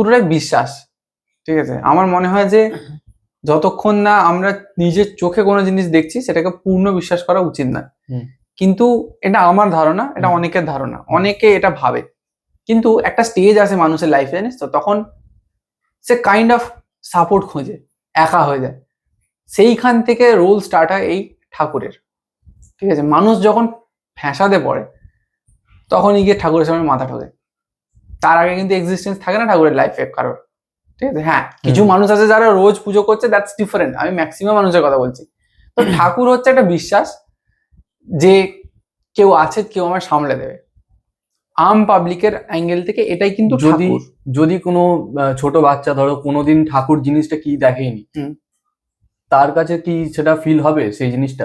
পুরোটাই বিশ্বাস। ঠিক আছে? আমার মনে হয় যে যতক্ষণ না আমরা নিজের চোখে কোনো জিনিস দেখছি সেটাকে পূর্ণ বিশ্বাস করা উচিত না কিন্তু এটা আমার ধারণা এটা অনেকের ধারণা। অনেকে এটা ভাবে। কিন্তু একটা স্টেজ আছে মানুষের লাইফে জানিস তো? তখন সে কাইন্ড অফ সাপোর্ট খোঁজে একা হয়ে যায়। সেইখান থেকে রোল স্টার্ট হয় এই ঠাকুরের। ঠিক আছে? মানুষ যখন ফ্যাসাদে পড়ে তখনই গিয়ে ঠাকুরের সামনে মাথা ঠোকে। তার আগে কিন্তু এক্সিস্টেন্স থাকে না ঠাকুরের লাইফে কারোর। ঠিক আছে? হ্যাঁ কিছু মানুষ আছে যারা রোজ পুজো করছে দ্যাটস ডিফারেন্ট আমি ম্যাক্সিমাম মানুষের কথা বলছি। তো ঠাকুর হচ্ছে একটা বিশ্বাস যে কেউ আছে কেউ আমার সামলে দেবে। আম পাবলিকের অ্যাঙ্গেল থেকে এটাই কিন্তু যদি যদি কোনো ছোট বাচ্চা ধরো কোনোদিন ঠাকুর জিনিসটা কি দেখেনি তার কাছে কি সেটা ফিল হবে সেই জিনিসটা?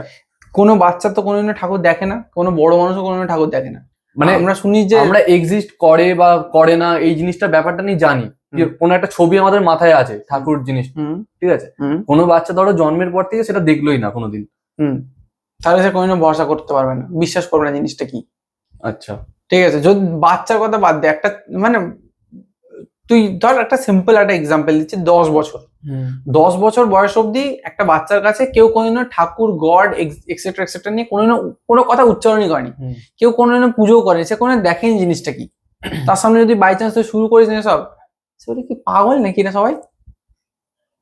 কোনো বাচ্চা তো কোনোদিনও ঠাকুর দেখে না কোনো বড় মানুষও কোনোদিনও ঠাকুর দেখে না। মানে আমরা শুনি যে আমরা এক্সিস্ট করে বা করে না এই জিনিসটা ব্যাপারটা নিয়ে জানি। কোনো একটা ছবি আমাদের মাথায় আছে ঠাকুর জিনিস। ঠিক আছে? কোনো বাচ্চা ধরো জন্মের পর থেকে সেটা দেখলোই না কোনোদিন। হুম। তাহলে সে কোনোদিনও ভরসা করতে পারবে না। বিশ্বাস করবে না জিনিসটা কি। আচ্ছা। ঠিক আছে? যদি বাচ্চার কথা বাদ দে একটা মানে তুই ধর একটা সিম্পল একটা এক্সাম্পল দিচ্ছি দশ বছর। দশ বছর বয়স অবধি একটা বাচ্চার কাছে কেউ কোনোদিনও ঠাকুর গড এক্সেট্রা এক্সেট্রা নিয়ে কোনোদিনও কোনো কথা উচ্চারণই করেনি। কেউ কোনোদিনও পুজো করে সে কোনোদিন দেখেনি জিনিসটা কি? তার সামনে যদি বাই চান্স তুই শুরু করিস না সব সে কি পাগল নাকি না সবাই?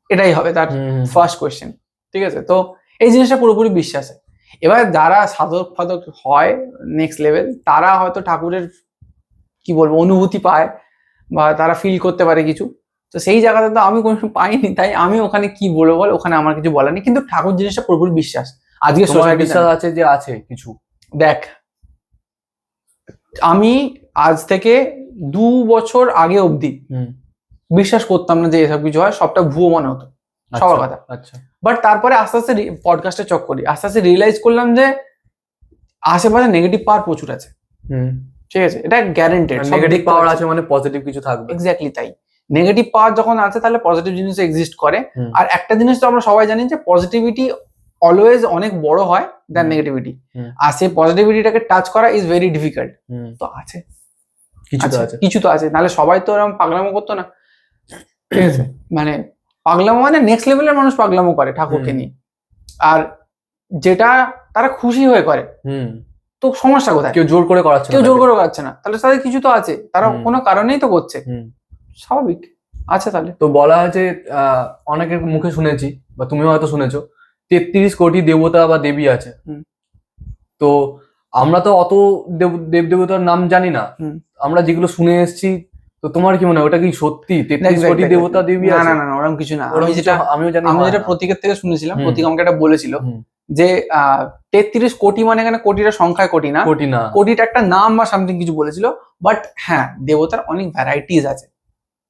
এটাই হবে তার ফার্স্ট কোয়েশ্চেন ঠিক আছে? তো এই জিনিসটা পুরোপুরি বিশ্বাসে। এবার যারা সাধক ফাধক হয় নেক্সট লেভেল তারা হয়তো ঠাকুরের কি বলব অনুভূতি পায় বা তারা ফিল করতে পারে কিছু। তো সেই জায়গাতে তো আমি কোনো পাইনি তাই আমি ওখানে কি বলব বল ওখানে আমার কিছু বলার নেই। কিন্তু ঠাকুর জিনিসটা পুরোপুরি বিশ্বাস। আজকে সোসাইটি বিশ্বাস আছে যে আছে কিছু? দেখ আমি আজ থেকে দু বছর আগে অবধি বিশ্বাস করতাম না যে এসব কিছু হয় সবটা ভুয়ো মনে হতো সবার কথা। আচ্ছা। বাট তারপরে আস্তে আস্তে পডকাস্টে চক করি আস্তে আস্তে রিয়েলাইজ করলাম যে আশেপাশে নেগেটিভ পাওয়ার প্রচুর আছে। ঠিক আছে? এটা গ্যারেন্টেড নেগেটিভ পাওয়ার আছে মানে পজিটিভ কিছু থাকবে। এক্স্যাক্টলি তাই। নেগেটিভ পাওয়ার যখন আছে তাহলে পজিটিভ জিনিস এক্সিস্ট করে। আর একটা জিনিস তো আমরা সবাই জানি যে পজিটিভিটি অলওয়েজ অনেক বড় হয় দ্যান নেগেটিভিটি আর সেই পজিটিভিটিটাকে টাচ করা ইজ ভেরি ডিফিকাল্ট তো আছে। কিছু তো আছে, কিছু তো আছে। নাহলে সবাই তো এরকম পাগলামো করতো না। ঠিক আছে মানে পাগলামো মানে নেক্সট লেভেলের মানুষ পাগলামো করে ঠাকুরকে নিয়ে। আর যেটা তারা খুশি হয়ে করে। তো সমস্যা কোথায়? কেউ জোর করে করাচ্ছে না কেউ জোর করে পাচ্ছে না। তাহলে তাদের কিছু তো আছে। তারা কোনো কারণেই তো করছে। স্বাভাবিক। আছে তাহলে। তো বলা হয় আহ, অনেকের মুখে শুনেছি বা তুমিও হয়তো শুনেছো তেত্রিশ কোটি দেবতা বা দেবী আছে। হুম। তো আমরা তো অত দেব দেব দেবতার নাম জানি না। আমরা যেগুলো শুনে এসেছি তো তোমার কি মনে হয় ওটা কি সত্যি? তেত্রিশ কোটি দেবতা দেবী না না না ওরকম কিছু না। আমি যেটা আমিও জানি আমি যেটা। প্রতীকের থেকে শুনেছিলাম প্রতীক আমাকে এটা বলেছিল যে তেত্রিশ কোটি মানে এখানে কোটিটা সংখ্যায় কোটি না। কোটি না। কোটিটা একটা নাম বা সামথিং কিছু বলেছিল বাট হ্যাঁ দেবতার অনেক ভ্যারাইটিস আছে।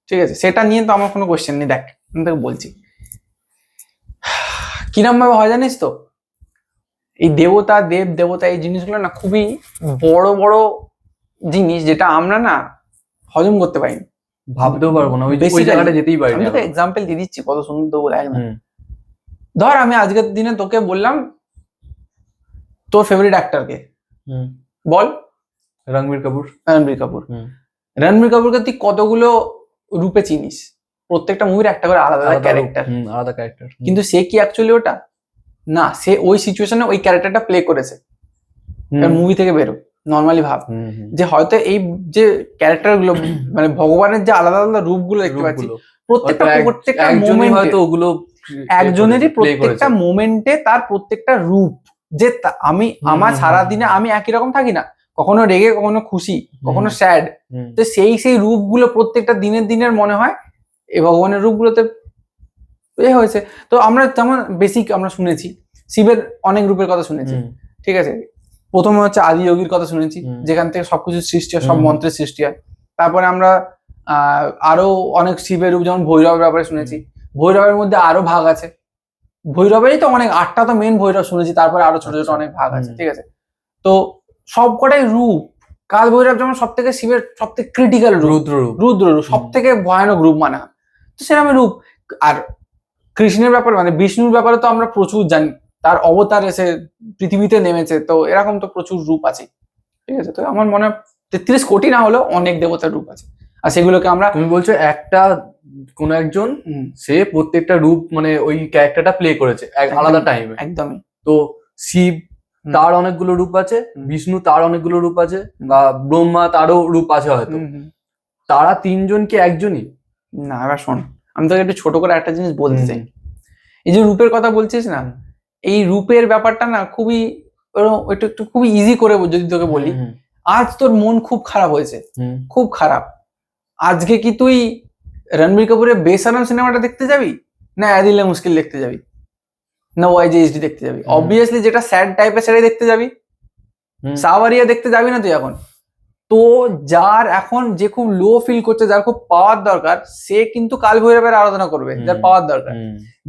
ঠিক আছে? সেটা নিয়ে তো আমার কোনো কোয়েশ্চেন নেই। দেখ আমি তোকে বলছি। কিরম ভাবে হয় জানিস তো? এই দেবতা দেব দেবতা এই জিনিসগুলো না খুবই বড় বড় জিনিস যেটা আমরা না হজম করতে পারি। ভাবতেও পারব না। ওই জায়গাটা যেতেই পারি আমি তোকে এক্সাম্পল দিয়ে দিচ্ছি কত সুন্দর তো বলে একদম। ধর আমি আজকের দিনে তোকে বললাম তোর ফেভারিট অ্যাক্টরকে হুম। বল। রণবীর কাপুর। রণবীর কাপুর। রণবীর কাপুরকে তুই কতগুলো রূপে চিনিস। প্রত্যেকটা মুভির একটা করে আলাদা আলাদা ক্যারেক্টার আলাদা ক্যারেক্টার কিন্তু সে কি অ্যাকচুয়ালি ওটা? না সে ওই সিচুয়েশনে ওই ক্যারেক্টারটা প্লে করেছে। মুভি থেকে বেরো নর্মালি ভাব। যে হয়তো এই যে ক্যারেক্টারগুলো মানে ভগবানের যে আলাদা আলাদা রূপগুলো দেখতে পাচ্ছি প্রত্যেকটা প্রত্যেকটা একজনই হয়তো ওগুলো একজনেরই প্রত্যেকটা মোমেন্টে তার প্রত্যেকটা রূপ যে আমি আমার হুম, সারা হুম। দিনে আমি একই রকম থাকি না। কখনো রেগে কখনো খুশি কখনো স্যাড তো সেই সেই রূপগুলো প্রত্যেকটা দিনের দিনের মনে হয় এই ভগবানের রূপগুলোতে এ হয়েছে। তো আমরা যেমন বেসিক আমরা শুনেছি শিবের অনেক রূপের কথা শুনেছি ঠিক আছে? প্রথমে হচ্ছে আদি যোগীর কথা শুনেছি যেখান থেকে সবকিছু সৃষ্টি হয় সব মন্ত্রের সৃষ্টি হয়। তারপরে আমরা আহ, আরও অনেক শিবের রূপ যেমন ভৈরবের ব্যাপারে শুনেছি। ভৈরবের মধ্যে আরও ভাগ আছে। ভৈরবেরই তো অনেক আটটা তো মেন ভৈরব শুনেছি তারপরে আরও ছোট ছোট আচ্ছা। অনেক ভাগ আছে ঠিক আছে? তো সবকটাই রূপ। কাল ভৈরব যেমন সব থেকে শিবের সব থেকে ক্রিটিক্যাল রুদ্র রূপ। রুদ্র রূপ সব থেকে ভয়ানক রূপ মানা। তো সেরকম রূপ। আর কৃষ্ণের ব্যাপারে মানে বিষ্ণুর ব্যাপারে তো আমরা প্রচুর জানি। তার অবতার এসে পৃথিবীতে নেমেছে তো এরকম তো প্রচুর রূপ আছে। ঠিক আছে? তো আমার মনে হয় তেত্রিশ কোটি না হলেও অনেক দেবতার রূপ আছে। আর সেগুলোকে আমরা তুমি বলছো একটা কোন একজন সে প্রত্যেকটা রূপ মানে ওই ক্যারেক্টারটা প্লে করেছে এক আলাদা টাইমে একদমই। তো শিব। তার অনেকগুলো রূপ আছে বিষ্ণু তার অনেকগুলো রূপ আছে বা ব্রহ্মা তারও রূপ আছে হয়তো। তারা তিনজন কি একজনই? না এবার শোন আমি তোকে একটু ছোট করে একটা জিনিস বলতে চাই। এই যে রূপের কথা বলছিস না এই রূপের ব্যাপারটা না খুবই একটু একটু খুবই ইজি করে যদি তোকে বলি আজ তোর মন খুব খারাপ হয়েছে। খুব খারাপ। আজকে কি তুই রণবীর কাপুরের বেসারাম সিনেমাটা দেখতে যাবি? না আদিলে মুশকিল দেখতে যাবি? না ওয়াইজেএসডি দেখতে যাবি। অবভিয়াসলি যেটা স্যাড টাইপের সেটাই দেখতে যাবি। সাওয়ারিয়া দেখতে যাবি না তুই এখন। তো যার এখন যে খুব লো ফিল করছে যার খুব পাওয়ার দরকার সে কিন্তু কাল ভৈরবের আরাধনা করবে যার পাওয়ার দরকার।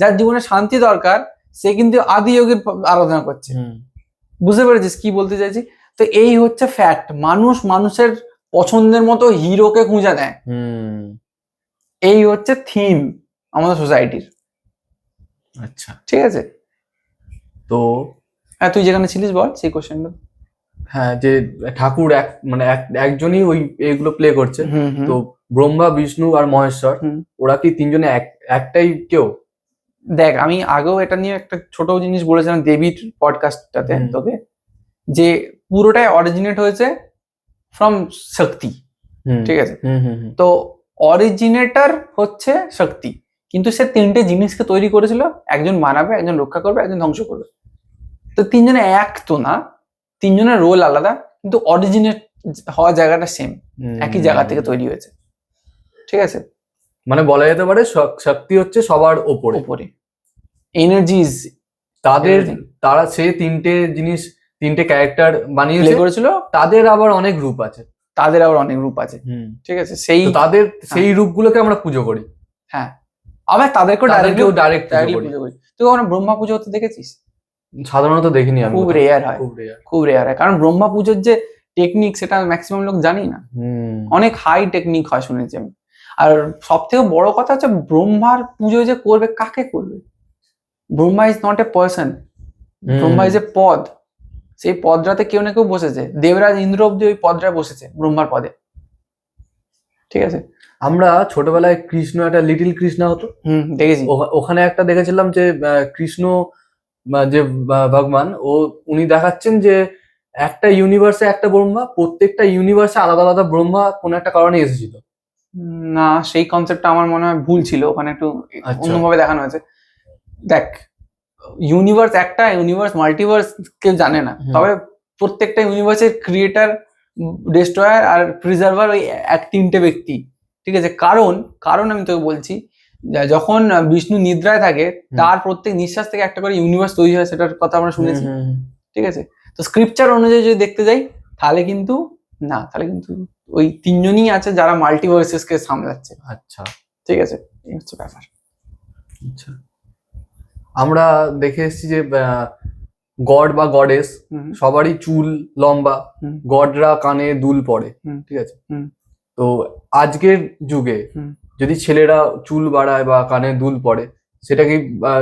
যার জীবনে শান্তি দরকার সে কিন্তু আদি যোগীর আরাধনা করছে। বুঝতে পেরেছিস কি বলতে চাইছি? তো এই হচ্ছে ফ্যাক্ট মানুষ মানুষের পছন্দের মতো হিরোকে খুঁজে নেয়। এই হচ্ছে থিম আমাদের সোসাইটির আচ্ছা। ঠিক আছে? তো হ্যাঁ তুই যেখানে ছিলিস বল সেই কোশ্চেনটা হ্যাঁ যে ঠাকুর এক মানে এক- একজনই ওই এগুলো প্লে করছে। তো ব্রহ্মা বিষ্ণু আর মহেশ্বর। ওরা কি তিনজনে এক একটাই কেউ? দেখ আমি আগেও এটা নিয়ে একটা ছোট জিনিস বলেছিলাম দেবীর পডকাস্টটাতে। তোকে যে পুরোটাই অরিজিনেট হয়েছে ফ্রম শক্তি। ঠিক আছে? হুম, হুম, হুম, তো অরিজিনেটর হচ্ছে শক্তি। কিন্তু সে তিনটে জিনিসকে তৈরি করেছিল একজন মানাবে একজন রক্ষা করবে একজন ধ্বংস করবে। তো তিনজনে এক তো না তিনজনের রোল আলাদা কিন্তু অরিজিনেট হওয়া জায়গাটা সেম একই জায়গা থেকে তৈরি হয়েছে। ঠিক আছে? মানে বলা যেতে পারে শক্তি হচ্ছে সবার ওপরে উপরে। এনার্জিজ তাদের তারা সে তিনটে জিনিস তিনটে ক্যারেক্টার প্লে বানিয়েছে করেছিল। তাদের আবার অনেক রূপ আছে। তাদের আবার অনেক রূপ আছে। ঠিক আছে? সেই তাদের সেই রূপগুলোকে আমরা পুজো করি। হ্যাঁ। আবার তাদেরকেও তাদেরকেও ডাইরেক্ট ডাইরেক্ট ডাইরেক্টলি পুজো করি। তুই কখনো ব্রহ্মা পুজো হতে দেখেছিস? সাধারণত দেখিনি আমি খুব রেয়ার হয়। খুব রেয়ার হয়। কারণ ব্রহ্মা পুজোর যে টেকনিক সেটা ম্যাক্সিমাম লোক জানি না। হুম। অনেক হাই টেকনিক হয় শুনেছি আমি। আর সব থেকে বড় কথা হচ্ছে ব্রহ্মার পুজো যে করবে কাকে করবে? Brahma is not a person Brahma is a পদ। সেই পদটাতে কেউ না কেউ বসেছে। দেবরাজ ইন্দ্র অব্দি ওই পদটায় বসেছে ব্রহ্মার পদে। ঠিক আছে? আমরা ছোটবেলায় কৃষ্ণ একটা লিটিল কৃষ্ণ হতো। হুম দেখেছি। ওখা- ওখানে একটা দেখেছিলাম যে কৃষ্ণ যে ভগবান ও উনি দেখাচ্ছেন যে একটা ইউনিভার্সে একটা ব্রহ্মা প্রত্যেকটা ইউনিভার্সে আলাদা আলাদা ব্রহ্মা কোন একটা কারণে এসেছিল। না সেই কনসেপ্টটা আমার মনে হয় ভুল ছিল ওখানে একটু আচ্ছা। অন্যভাবে দেখানো হয়েছে। দেখ ইউনিভার্স একটা ইউনিভার্স মাল্টিভার্স কেউ জানে না। তবে প্রত্যেকটা ইউনিভার্সের ক্রিয়েটার ডেস্ট্রয়ার আর প্রিজার্ভার ওই এক তিনটে ব্যক্তি। ঠিক আছে? কারণ কারণ আমি তোকে বলছি যখন বিষ্ণু নিদ্রায় থাকে তার প্রত্যেক নিঃশ্বাস থেকে একটা করে ইউনিভার্স তৈরি হয় সেটার কথা আমরা শুনেছি। ঠিক আছে? তো স্ক্রিপচার অনুযায়ী যদি দেখতে যাই তাহলে কিন্তু না তাহলে কিন্তু ওই তিনজনই আছে যারা মাল্টিভার্সেসকে সামলাচ্ছে। আচ্ছা। ঠিক আছে? এই হচ্ছে ব্যাপার। আচ্ছা। আমরা দেখে এসেছি যে গড বা গডেস সবারই চুল লম্বা। গডরা কানে দুল পড়ে। ঠিক আছে? হুম। তো আজকের যুগে। যদি ছেলেরা চুল বাড়ায় বা কানে দুল পড়ে সেটা কি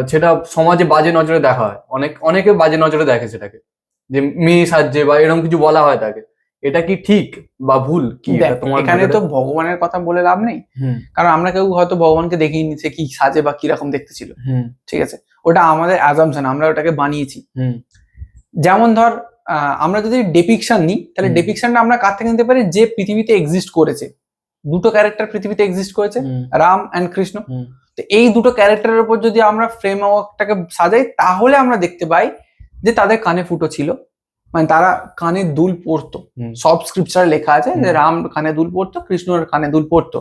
সেটা সমাজে বাজে নজরে দেখা হয়। অনেক অনেকে বাজে নজরে দেখে সেটাকে। যে মেয়ে সাজছে বা এরকম কিছু বলা হয় তাকে। এটা কি ঠিক বা ভুল? কি এখানে তো ভগবানের কথা বলে লাভ নেই। কারণ আমরা কেউ হয়তো ভগবানকে দেখিনি সে কি সাজে বা কীরকম দেখতে ছিল ঠিক আছে? ওটা আমাদের অ্যাজামশন আমরা ওটাকে বানিয়েছি। হুম। যেমন ধর আমরা যদি ডেপিকশন নিই তাহলে। ডেপিকশনটা আমরা কার থেকে নিতে পারি? যে পৃথিবীতে এক্সিস্ট করেছে। দুটো ক্যারেক্টার পৃথিবীতে এক্সিস্ট করেছে রাম অ্যান্ড কৃষ্ণ। তো এই দুটো ক্যারেক্টারের উপর যদি আমরা ফ্রেম ওয়ার্কটাকে সাজাই তাহলে আমরা দেখতে পাই যে তাদের কানে ফুটো ছিল। মানে তারা কানে দুল পরতো। হুম। সব স্ক্রিপচার লেখা আছে যে রাম কানে দুল পড়তো কৃষ্ণর কানে দুল পরতো।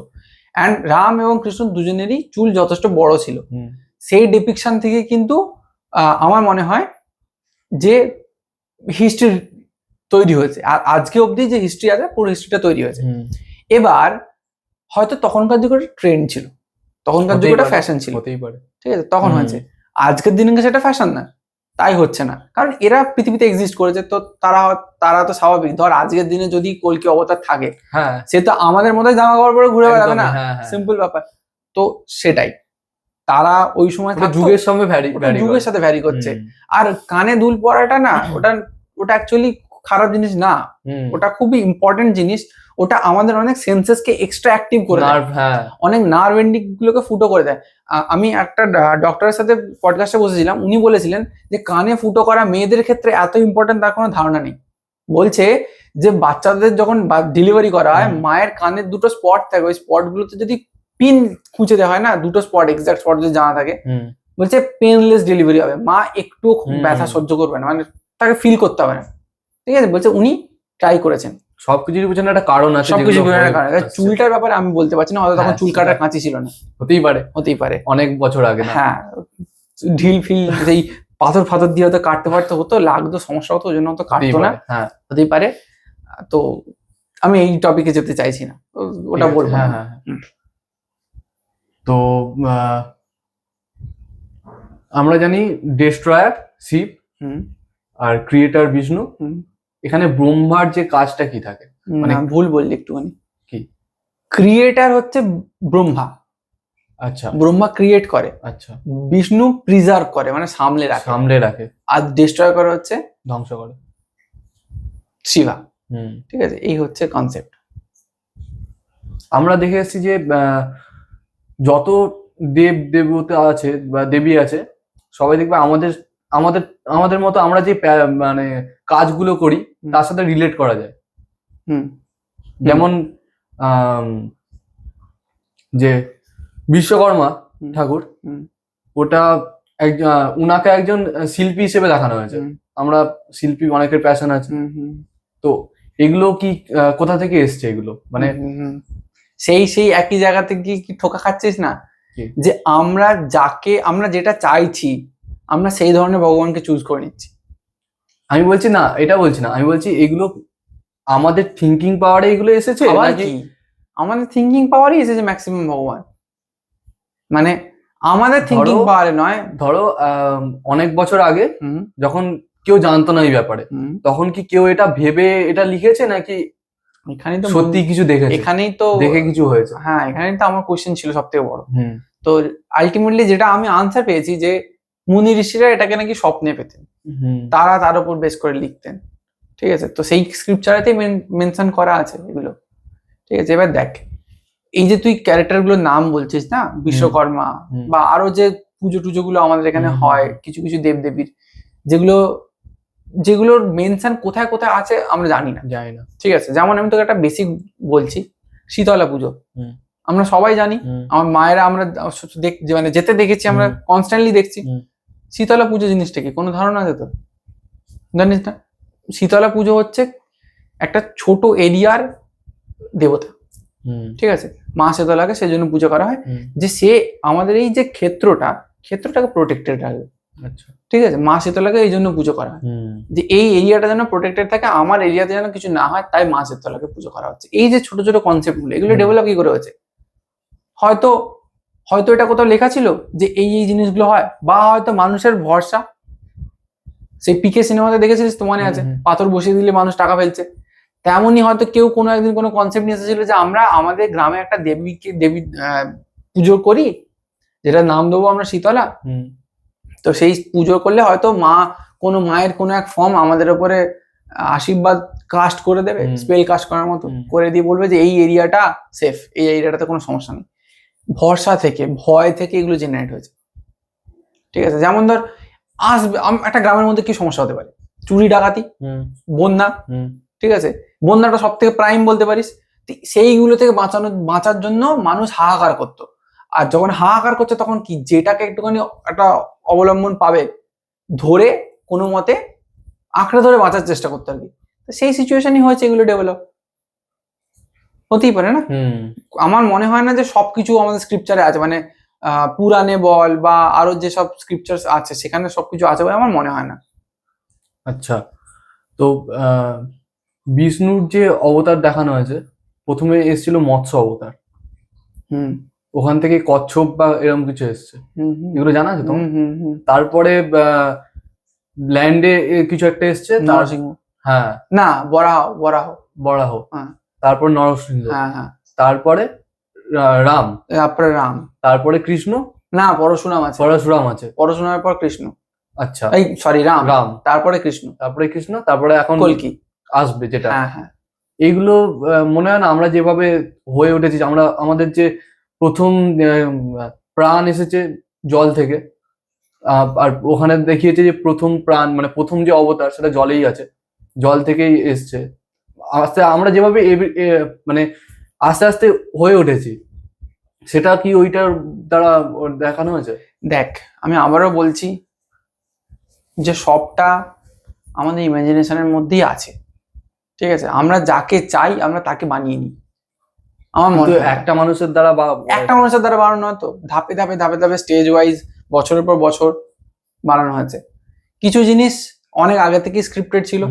অ্যান্ড রাম এবং কৃষ্ণ দুজনেরই চুল যথেষ্ট বড় ছিল। সেই ডেপিকশন থেকে কিন্তু আহ, আমার মনে হয় যে হিস্ট্রি তৈরি হয়েছে। আর আজকে অবধি যে হিস্ট্রি আছে পুরো হিস্ট্রিটা তৈরি হয়েছে। এবার হয়তো তখনকার যুগে ট্রেন্ড ছিল। তখনকার যুগে ওটা ফ্যাশন ছিল। হতেই পারে। ঠিক আছে তখন হয়েছে। আজকের দিনে সেটা ফ্যাশন না তাই হচ্ছে না। কারণ এরা পৃথিবীতে এক্সিস্ট করেছে তো তারা তারা তো স্বাভাবিক। ধর আজকের দিনে যদি কলকি অবতার থাকে হ্যাঁ। সে তো আমাদের মধ্যে জামা কাপড় পরে ঘুরে বেড়াবে না? হ্যাঁ, হ্যাঁ। সিম্পল ব্যাপার। তো সেটাই। তারা ওই সময় যুগের সঙ্গে যুগের সাথে ভ্যারি করছে। আর কানে দুল পরাটা না ওটা ওটা অ্যাকচুয়ালি খারাপ জিনিস না। ওটা খুবই ইম্পর্টেন্ট জিনিস। ওটা আমাদের অনেক সেন্সেসকে এক্সট্রা অ্যাক্টিভ করে দেয়। হ্যাঁ। অনেক নার্ভ এন্ডিং গুলোকে ফুটো করে দেয়। আমি একটা ডক্টরের সাথে পডকাস্টে বসেছিলাম। উনি বলেছিলেন যে কানে ফুটো করা মেয়েদের ক্ষেত্রে এত ইম্পর্টেন্ট তার কোনো ধারণা নেই। বলছে যে বাচ্চাদের যখন ডেলিভারি করা হয় মায়ের কানের দুটো স্পট থাকে। ওই স্পট গুলোতে যদি পিন খুঁজে দেওয়া হয় না দুটো স্পট এক্সাক্ট স্পট যদি জানা থাকে। বলছে পেনলেস ডেলিভারি হবে। মা একটু ব্যথা সহ্য করবে না মানে তাকে ফিল করতে হবে না। ঠিক আছে? বলছে উনি ট্রাই করেছেন। সবকিছুর পিছনে একটা কারণ আছে সবকিছু আসছে। চুলটার ব্যাপারে আমি বলতে পারছি না হয়তো তখন হ্যাঁ, চুল কাটার কাঁচি ছিল না। হতেই পারে। হতেই পারে। অনেক বছর আগে হ্যাঁ। ঢিল ফিল সেই পাথর ফাথর দিয়ে হয়তো কাটতে পারতে হতো লাগতো সমস্যা হতো ওই জন্য হয়তো কাটতো না। হ্যাঁ। হতেই পারে। তো আমি এই টপিকে যেতে চাইছি না। ওটা বলব হ্যাঁ হ্যাঁ। তো আমরা জানি ডেস্ট্রয়ার শিব আর ক্রিয়েটার বিষ্ণু। এখানে ব্রহ্মার যে কাজটা কি থাকে? মানে- ভুল বললি একটুখানি। কি? ক্রিয়েটার হচ্ছে ব্রহ্মা। আচ্ছা। ব্রহ্মা ক্রিয়েট করে। আচ্ছা। বিষ্ণু প্রিজার্ভ করে মানে সামলে রাখে। সামলে রাখে। আর ডিস্ট্রয় করে হচ্ছে ধ্বংস করে। শিবা হুম। ঠিক আছে এই হচ্ছে কনসেপ্ট আমরা দেখে এসেছি যে আহ, যত দেব দেবতা আছে বা দেবী আছে সবাই দেখবে আমাদের আমাদের আমাদের মতো আমরা যে মানে কাজগুলো করি তার সাথে রিলেট করা যায়। হুম। যেমন যে বিশ্বকর্মা ঠাকুর ওটা এক- আহ, উনাকে একজন শিল্পী হিসেবে দেখানো হয়েছে। আমরা শিল্পী অনেকের প্যাশন আছে। তো এগুলো কি কোথা থেকে এসছে এগুলো? মানে। সেই সেই একই জায়গা থেকে কি- ঠোকা খাচ্ছিস না? যে আমরা যাকে আমরা যেটা চাইছি আমরা সেই ধরনের ভগবানকে চুজ করে নিচ্ছি। আমি বলছি না এটা বলছি না আমি বলছি এগুলো আমাদের থিঙ্কিং পাওয়ারে এগুলো এসেছে আমাদের থিঙ্কিং পাওয়ারই এসেছে ম্যাক্সিমাম ভগবান। মানে আমাদের থিঙ্কিং পাওয়ারে নয়। ধরো অনেক বছর আগে যখন কেউ জানতো না এই ব্যাপারে তখন কি কেউ এটা ভেবে এটা লিখেছে নাকি এখানেই তো সত্যি কিছু দেখেছে? এখানেই তো দেখে কিছু হয়েছে? হ্যাঁ এখানেই তো আমার কোশ্চেন ছিল সব থেকে বড় তো আলটিমেটলি যেটা আমি আনসার পেয়েছি যে মুনি ঋষিরা এটাকে নাকি স্বপ্নে পেতেন। তারা তার উপর বেশ করে লিখতেন। ঠিক আছে? তো সেই স্ক্রিপচারেতেই মেনশন করা আছে এগুলো। ঠিক আছে? এবার দেখ এই যে তুই ক্যারেক্টারগুলোর নাম বলছিস না? বিশ্বকর্মা বা আরও যে পুজো টুজো গুলো আমাদের এখানে হয়। কিছু কিছু দেবদেবীর যেগুলো যেগুলোর মেনশন কোথায় কোথায় আছে আমরা জানি না। জানি না। ঠিক আছে? যেমন আমি তোকে একটা বেসিক বলছি শীতলা পুজো। আমরা সবাই জানি আমার মায়েরা আমরা দেখ মানে যেতে দেখেছি আমরা কনস্ট্যান্টলি দেখছি। শীতলা পুজো জিনিসটা কি? কোনো ধারণা আছে তো জানিস না? শীতলা পুজো হচ্ছে একটা ছোট এরিয়ার দেবতা। ঠিক আছে? মা শীতলাকে সেই জন্য পুজো করা হয়। যে সে আমাদের এই যে ক্ষেত্রটা ক্ষেত্রটাকে প্রোটেক্টেড রাখবে। ঠিক আছে মা শীতলাকে এই জন্য পুজো করা হয়। যে এই এরিয়াটা যেন প্রোটেক্টেড থাকে আমার এরিয়াতে যেন কিছু না হয় তাই মা শীতলাকে পুজো করা হচ্ছে। এই যে ছোট ছোট কনসেপ্টগুলো এগুলো ডেভেলপ কি করে হয়েছে? হয়তো হয়তো এটা কোথাও লেখা ছিল যে এই এই জিনিসগুলো হয় বা হয়তো মানুষের ভরসা। সেই পিকে সিনেমাতে দেখেছিলিস তো মনে আছে। পাথর বসিয়ে দিলে মানুষ টাকা ফেলছে। তেমনই হয়তো কেউ কোনো একদিন কোনো কনসেপ্ট নিয়ে এসেছিল যে আমরা আমাদের গ্রামে একটা দেবীকে দেবী আহ, পুজো করি যেটা নাম দেবো আমরা শীতলা। হুম, তো সেই পুজো করলে হয়তো মা কোনো মায়ের কোনো এক ফর্ম আমাদের উপরে আশীর্বাদ কাস্ট করে দেবে স্পেল কাস্ট করার মতো করে দিয়ে বলবে যে এই এরিয়াটা সেফ এই এরিয়াটাতে কোনো সমস্যা নেই। ভরসা থেকে ভয় থেকে এগুলো জেনারেট হয়েছে। ঠিক আছে যেমন ধর আসবে একটা গ্রামের মধ্যে কি সমস্যা হতে পারে? চুরি ডাকাতি বন্যা ঠিক আছে? বন্যাটা সব থেকে প্রাইম বলতে পারিস। তো সেইগুলো থেকে বাঁচানো বাঁচার জন্য মানুষ হাহাকার করতো। আর যখন হাহাকার করছে তখন কি যেটাকে একটুখানি একটা অবলম্বন পাবে ধরে কোনো মতে আঁকড়ে ধরে বাঁচার চেষ্টা করতে আর কি তো সেই সিচুয়েশনই হয়েছে এগুলো ডেভেলপ হতেই পারে না? আমার মনে হয় না যে সবকিছু আমাদের স্ক্রিপচারে আছে মানে পুরাণে বল বা আরও যেসব স্ক্রিপচার্স আছে সেখানে সবকিছু আছে বলে আমার মনে হয় না। আচ্ছা। তো বিষ্ণুর যে অবতার দেখানো হয়েছে প্রথমে এসেছিল মৎস্য অবতার। হুম। ওখান থেকে কচ্ছপ বা এরকম কিছু এসছে। এগুলো জানা আছে তো হুম হুম হুম। তারপরে ল্যান্ডে কিছু একটা এসছে হ্যাঁ। না বরাহ বরাহ। বরাহ। হ্যাঁ। তারপর নরসিংহ। হ্যাঁ হ্যাঁ। তারপরে রাম। তারপরে রাম। তারপরে কৃষ্ণ? না পরশুরাম আছে। পরশুরাম আছে। পরশুরামের পর কৃষ্ণ। আচ্ছা। এই সরি রাম। রাম। তারপরে কৃষ্ণ। তারপরে কৃষ্ণ তারপরে এখন কলকি। আসবে যেটা। হ্যাঁ হ্যাঁ। এইগুলো মনে হয় না আমরা যেভাবে হয়ে উঠেছি আমরা আমাদের যে প্রথম প্রাণ এসেছে জল থেকে। আর ওখানে দেখিয়েছে যে প্রথম প্রাণ মানে প্রথম যে অবতার সেটা জলেই আছে। জল থেকেই এসছে। আস্তে, আমরা যেভাবে মানে আস্তে আস্তে হয়ে উঠেছি, সেটা কি ওইটার দ্বারা দেখানো হয়েছে? দেখ, আমি আবারও বলছি যে সবটা আমাদের ইমাজিনেশনের মধ্যেই আছে। ঠিক আছে? আমরা যাকে চাই আমরা তাকে বানিয়ে নিই। আমার মনে একটা মানুষের দ্বারা বা একটা মানুষের দ্বারা বানানো নয় তো। ধাপে ধাপে ধাপে ধাপে স্টেজ ওয়াইজ বছরের পর বছর বানানো হয়েছে। কিছু জিনিস অনেক আগে থেকে স্ক্রিপ্টেড ছিল।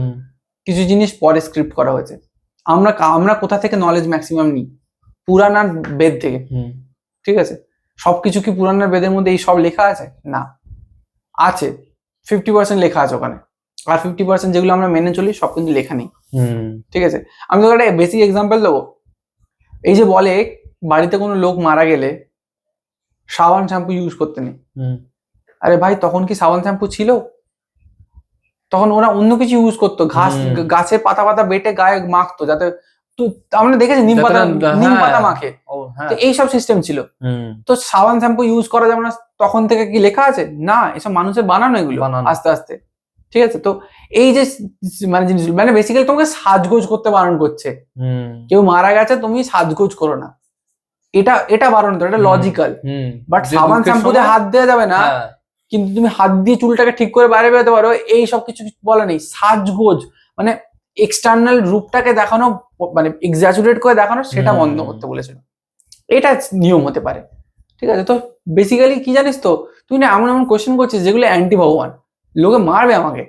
কিছু জিনিস পরে স্ক্রিপ্ট করা হয়েছে। আমরা আমরা কোথা থেকে নলেজ ম্যাক্সিমাম নিই? পুরাণ আর বেদ থেকে। ঠিক আছে? সবকিছু কি পুরাণের বেদের মধ্যে এই সব লেখা আছে? না। আছে। ফিফটি পার্সেন্ট লেখা আছে ওখানে। আর ফিফটি পার্সেন্ট যেগুলো আমরা মেনে চলি সব কিন্তু লেখা নেই। ঠিক আছে? আমি তোকে একটা বেসিক এক্সাম্পল দেবো। এই যে বলে বাড়িতে কোনো লোক মারা গেলে সাবান শ্যাম্পু ইউজ করতে নেই। আরে ভাই তখন কি সাবান শ্যাম্পু ছিল? তখন ওরা অন্য কিছু ইউজ করতো ঘাস। গাছের পাতা পাতা বেটে গায়ে মাখতো যাতে আমরা দেখেছি নিম পাতা নিম হ্যাঁ। পাতা মাখে। হ্যাঁ। তো এইসব সিস্টেম ছিল। হুম, তো সাবান শ্যাম্পু ইউজ করা যাবে না তখন থেকে কি লেখা আছে? না এসব মানুষের বানানো এগুলো। আস্তে আস্তে। ঠিক আছে? তো এই যে মানে জিনিসগুলো মানে বেসিক্যালি তোমাকে সাজগোজ করতে বারণ করছে। কেউ মারা গেছে তুমি সাজগোজ করো না। এটা এটা বারণ তো এটা হুম। লজিক্যাল বাট সাবান শ্যাম্পুতে সময়- হাত দেওয়া যাবে না হ্যাঁ, কিন্তু তুমি হাত দিয়ে চুলটাকে ঠিক করে বাইরে বেরোতে পারো এই সব কিছু বলা নেই। সাজগোজ মানে এক্সটার্নাল রূপটাকে দেখানো মানে এক্সাচুরেট করে দেখানো সেটা বন্ধ করতে বলেছিল। এটা নিয়ম হতে পারে। ঠিক আছে? তো বেসিক্যালি কি জানিস তো? তুই না এমন এমন কোশ্চেন করছিস যেগুলো অ্যান্টি ভগবান লোকে মারবে আমাকে।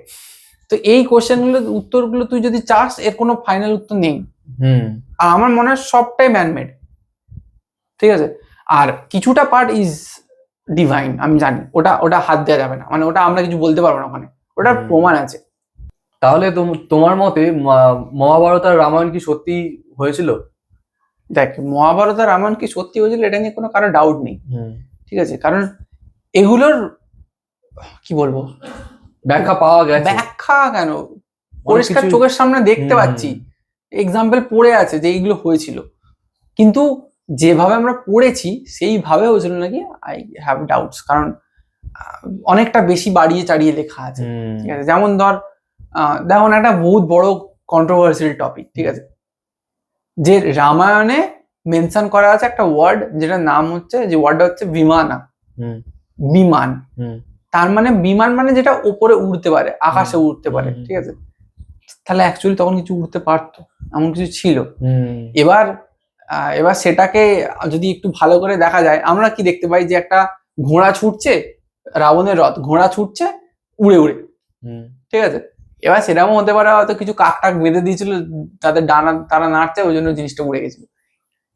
তো এই কোশ্চেনগুলো উত্তরগুলো তুই যদি চাস এর কোনো ফাইনাল উত্তর নেই। হুম, আর আমার মনে হয় সবটাই ম্যানমেড ঠিক আছে? আর কিছুটা পার্ট ইজ ডিভাইন আমি জানি। ওটা ওটা হাত দেওয়া যাবে না। মানে ওটা আমরা কিছু বলতে পারব না ওখানে। ওটার প্রমাণ আছে। তাহলে তোমার মতে মহাভারত আর রামায়ণ কি সত্যি হয়েছিল? দেখ মহাভারত আর রামায়ণ কি সত্যি হয়েছিল এটা নিয়ে কোনো কারও ডাউট নেই। ঠিক আছে? কারণ এগুলোর কি বলব? ব্যাখ্যা পাওয়া গেছে। ব্যাখ্যা কেন? পরিষ্কার চোখের সামনে দেখতে পাচ্ছি। এক্সাম্পল পড়ে আছে যে এইগুলো হয়েছিল। কিন্তু যেভাবে আমরা পড়েছি সেইভাবে হয়েছিল নাকি? আই হ্যাভ ডাউটস কারণ অনেকটা বেশি বাড়িয়ে চাড়িয়ে লেখা আছে। ঠিক আছে? যেমন ধর আহ, দেখুন একটা বহুত বড় কন্ট্রোভার্সিয়াল টপিক ঠিক আছে? যে রামায়ণে মেনশন করা আছে একটা ওয়ার্ড যেটার নাম হচ্ছে যে ওয়ার্ডটা হচ্ছে বিমানা। হুম, বিমান। হুম, তার মানে বিমান মানে যেটা ওপরে উড়তে পারে আকাশে উড়তে পারে ঠিক আছে? তাহলে অ্যাকচুয়ালি তখন কিছু উড়তে পারতো এমন কিছু ছিল। এবার আহ, এবার সেটাকে যদি একটু ভালো করে দেখা যায় আমরা কি দেখতে পাই যে একটা ঘোড়া ছুটছে রাবণের রথ ঘোড়া ছুটছে উড়ে উড়ে। হুম, ঠিক আছে? এবার সেরকম হতে পারে হয়তো কিছু কাক টাক বেঁধে দিয়েছিল তাদের ডানা তারা নাড়ছে ওই জন্য জিনিসটা উড়ে গেছিল।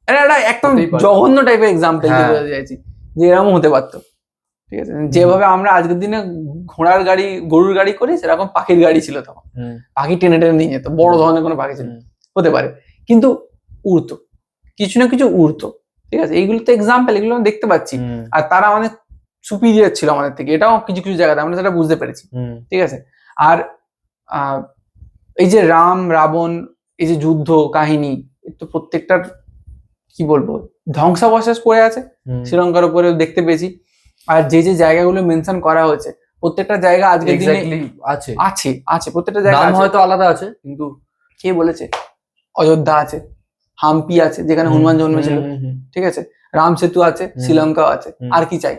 এটা একটা একদম জঘন্য টাইপের এক্সাম্পল হ্যাঁ। চাইছি যে এরকম হতে পারতো। ঠিক আছে? যেভাবে আমরা আজকের দিনে ঘোড়ার গাড়ি গরুর গাড়ি করি সেরকম পাখির গাড়ি ছিল তখন। পাখি টেনে টেনে নিয়ে যেত বড় ধরনের কোনো পাখি ছিল হতে পারে। কিন্তু উড়তো। কিছু না কিছু উড়তো। ঠিক আছে? এইগুলো তো এক্সাম্পল এগুলো আমরা দেখতে পাচ্ছি। আর তারা অনেক সুপিরিয়ার ছিল আমাদের থেকে। এটাও কিছু কিছু জায়গাতে আমরা সেটা বুঝতে পেরেছি। ঠিক আছে? আর আহ, এই যে রাম রাবণ এই যে যুদ্ধ কাহিনী তো প্রত্যেকটার কি বলব? ধ্বংসাবশেষ পড়ে আছে। শ্রীলঙ্কার উপরে দেখতে পেয়েছি। আর যে যে জায়গাগুলো মেনশন করা হয়েছে প্রত্যেকটা জায়গা আজকে দিনে আছে। আছে আছে প্রত্যেকটা জায়গা নাম হয়তো আলাদা আছে কিন্তু কে বলেছে? অযোধ্যা আছে হাম্পি আছে যেখানে হনুমান জন্মেছিল। ঠিক আছে? রাম সেতু আছে শ্রীলঙ্কা শ্রীলঙ্কাও আছে আর কি চাই?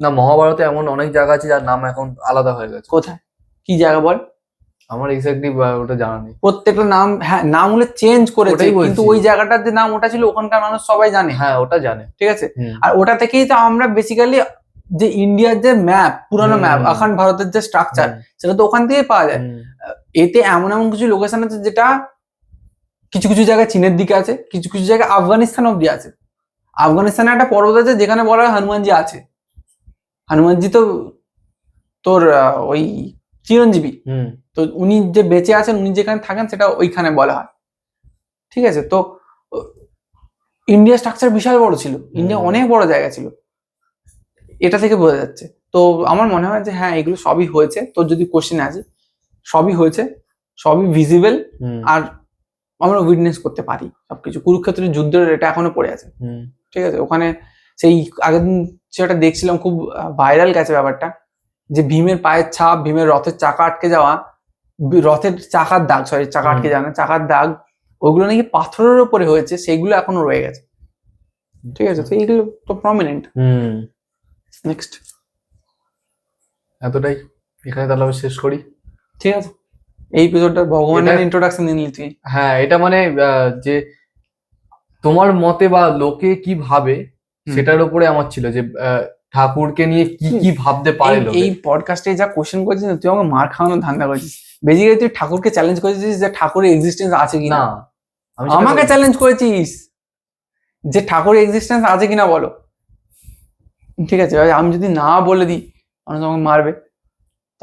না মহাভারতে এমন অনেক জায়গা আছে যার নাম এখন আলাদা হয়ে গেছে। কোথায়? কি জায়গা বল? আমার এক্স্যাক্টলি ওটা জানা নেই। প্রত্যেকটা নাম হ্যাঁ নাম হলে চেঞ্জ করেছে। কিন্তু ওই জায়গাটার যে নাম ওটা ছিল ওখানকার মানুষ সবাই জানে। হ্যাঁ ওটা জানে। ঠিক আছে? আর ওটা থেকেই তো আমরা বেসিক্যালি যে ইন্ডিয়ার যে ম্যাপ পুরানো ম্যাপ এখন ভারতের যে স্ট্রাকচার সেটা তো ওখান থেকেই পাওয়া যায়। এতে এমন এমন কিছু লোকেশন আছে যেটা কিছু কিছু জায়গায় চীনের দিকে আছে কিছু কিছু জায়গায় আফগানিস্তান অব্দি আছে। আফগানিস্তানে একটা পর্বত আছে যেখানে বলা হয় হনুমানজি আছে। হনুমানজি তো তোর ওই চিরঞ্জীবী। তো উনি যে বেঁচে আছেন উনি যেখানে থাকেন সেটা ওইখানে বলা হয়। ঠিক আছে? তো ইন্ডিয়া স্ট্রাকচার বিশাল বড় ছিল। ইন্ডিয়া অনেক বড় জায়গা ছিল। এটা থেকে বোঝা যাচ্ছে। তো আমার মনে হয় যে হ্যাঁ এগুলো সবই হয়েছে। তোর যদি কোশ্চেন আছে সবই হয়েছে সবই ভিজিবল আর আমরা উইটনেস করতে পারি সবকিছু। কুরুক্ষেত্রের যুদ্ধের এটা এখনও পড়ে আছে। ঠিক আছে? ওখানে সেই আগের দিন সেটা দেখছিলাম খুব ভাইরাল গেছে ব্যাপারটা। যে ভীমের পায়ের ছাপ ভীমের রথের চাকা আটকে যাওয়া রথের চাকার দাগ সরি চাকা আটকে না চাকার দাগ ওগুলো নাকি পাথরের উপরে হয়েছে সেগুলো এখনও রয়ে গেছে। ঠিক আছে তো এইগুলো তো প্রমিনেন্ট নেক্সট এতটাই। এখানে তাহলে আমি শেষ করি। ঠিক আছে। এই এপিসোডটা ভগবানের ইন্ট্রোডাকশন দিয়ে নিলি তুই। হ্যাঁ এটা মানে যে তোমার মতে বা লোকে কি ভাবে সেটার উপরে আমার ছিল যে ঠাকুরকে নিয়ে কি কি ভাবতে পারে এই- পডকাস্টে যা কোশ্চেন করছিস তুই আমাকে মার খাওয়ানোর ধান্দা করছিস। বেজিক্যালি তুই ঠাকুরকে চ্যালেঞ্জ করেছিস যে ঠাকুরের এক্সিস্টেন্স আছে কিনা। আমাকে চ্যালেঞ্জ করেছিস যে ঠাকুরের এক্সিস্টেন্স আছে কিনা বলো। ঠিক আছে আমি যদি না বলে দিই মানুষ আমাকে মারবে।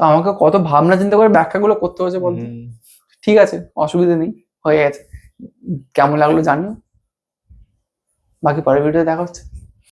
তো আমাকে কত ভাবনা চিন্তা করে ব্যাখ্যাগুলো করতে হয়েছে বলতে। ঠিক আছে অসুবিধা নেই হয়ে গেছে। কেমন লাগল জানিও। বাকি পরের ভিডিও দেখা হচ্ছে।